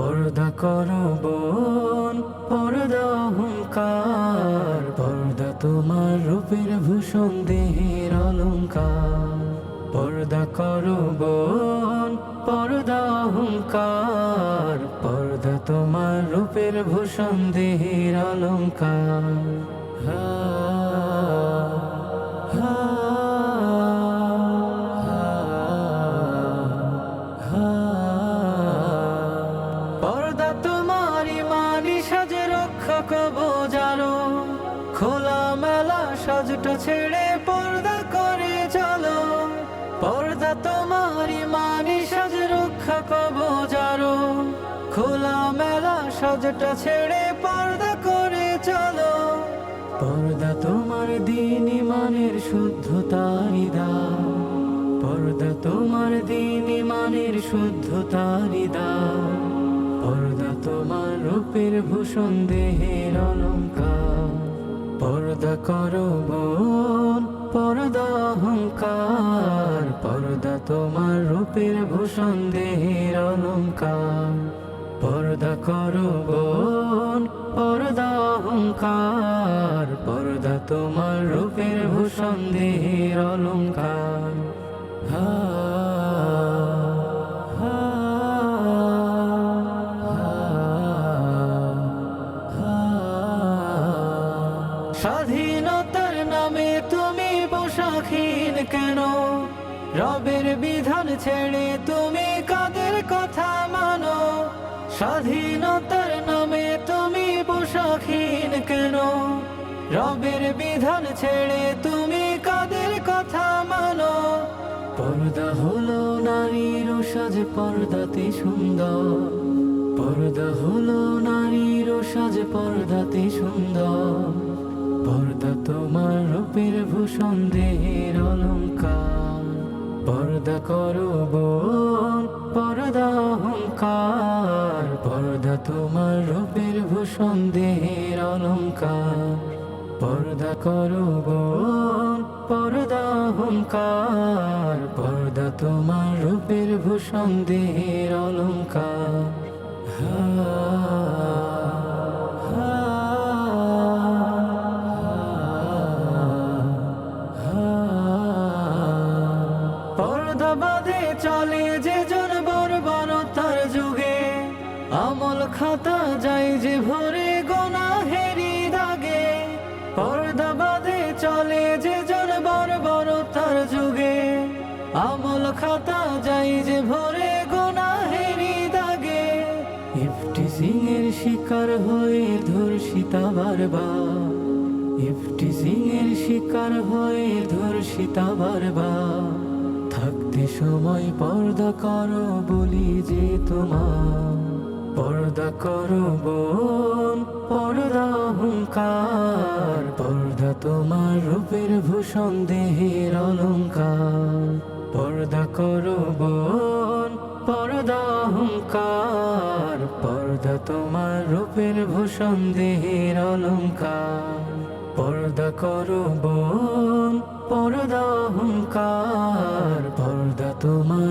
পর্দা করো বোন, পর্দা অহংকার, পর্দা তোমার রূপের ভূষণ, দেহের অলঙ্কার পর্দা করো বোন, পর্দা অহংকার, পর্দা তোমার রূপের ভূষণ, দেহের অলঙ্কার হা তোমার ইমানি সাজে রক্ষা কবজারো খোলা মেলা সাজটা ছেড়ে পর্দা করে চলো। পর্দা তোমার ইমানি সাজে রক্ষা কবজারো খোলা মেলা সাজটা ছেড়ে পর্দা করে চলো। পর্দা তোমার দিন ইমানের শুদ্ধতারি দাও পর্দা তোমার দিন ইমানের শুদ্ধতারি তোমার রূপের ভূষণ দেহের অলঙ্কার পর্দা করো বোন, পর্দা অহংকার। পর্দা তোমার রূপের ভূষণ দেহের অলঙ্কার পর্দা করো বোন, পর্দা অহংকার। পর্দা তোমার রূপের ভূষণ দেহের অলঙ্কার হা নামে তুমি পোশাকহীন কেন? রবের বিধান ছেড়ে তুমি কাদের কথা মানো? স্বাধীনতার নামে তুমি পোশাকহীন কেন? রবের বিধান ছেড়ে তুমি কাদের কথা মানো? পর্দা হলো নারীর সাজ, পর্দাতে সুন্দর। পর্দা হলো নারীর সাজ, পর্দাতে সুন্দর। অহংকার পর্দা তোমার রূপের ভূষণ, দেহের অলঙ্কার পর্দা করো পর্দা অহংকার। পর্দা তোমার রূপের ভূষণ, দেহের অলঙ্কার হা বাঁধে চলে যে জন বর্বরতার যুগে। আমল খাতা যায় যে ভরে গোনা হেরি দাগে। পর্দা বাঁধে চলে যে জন বর্বরতার যুগে। আমল খাতা যায় যে ভরে গোনা হেরি দাগে। ইফটি সিং এর শিকার হয়ে ধর্ষিতা ইফটি সিং এর শিকার হয়ে ধর্ষিতা বারবার। সময় পর্দা করো, বলি যে তোমার। পর্দা করো বোন, পর্দা অহংকার পর্দা তোমার রূপের ভূষণ, দেহের অলঙ্কার। পর্দা করো বোন, পর্দা অহংকার পর্দা তোমার রূপের ভূষণ, দেহের অলঙ্কার। পর্দা করো বোন পর্দা অহংকার পর্দা তোমার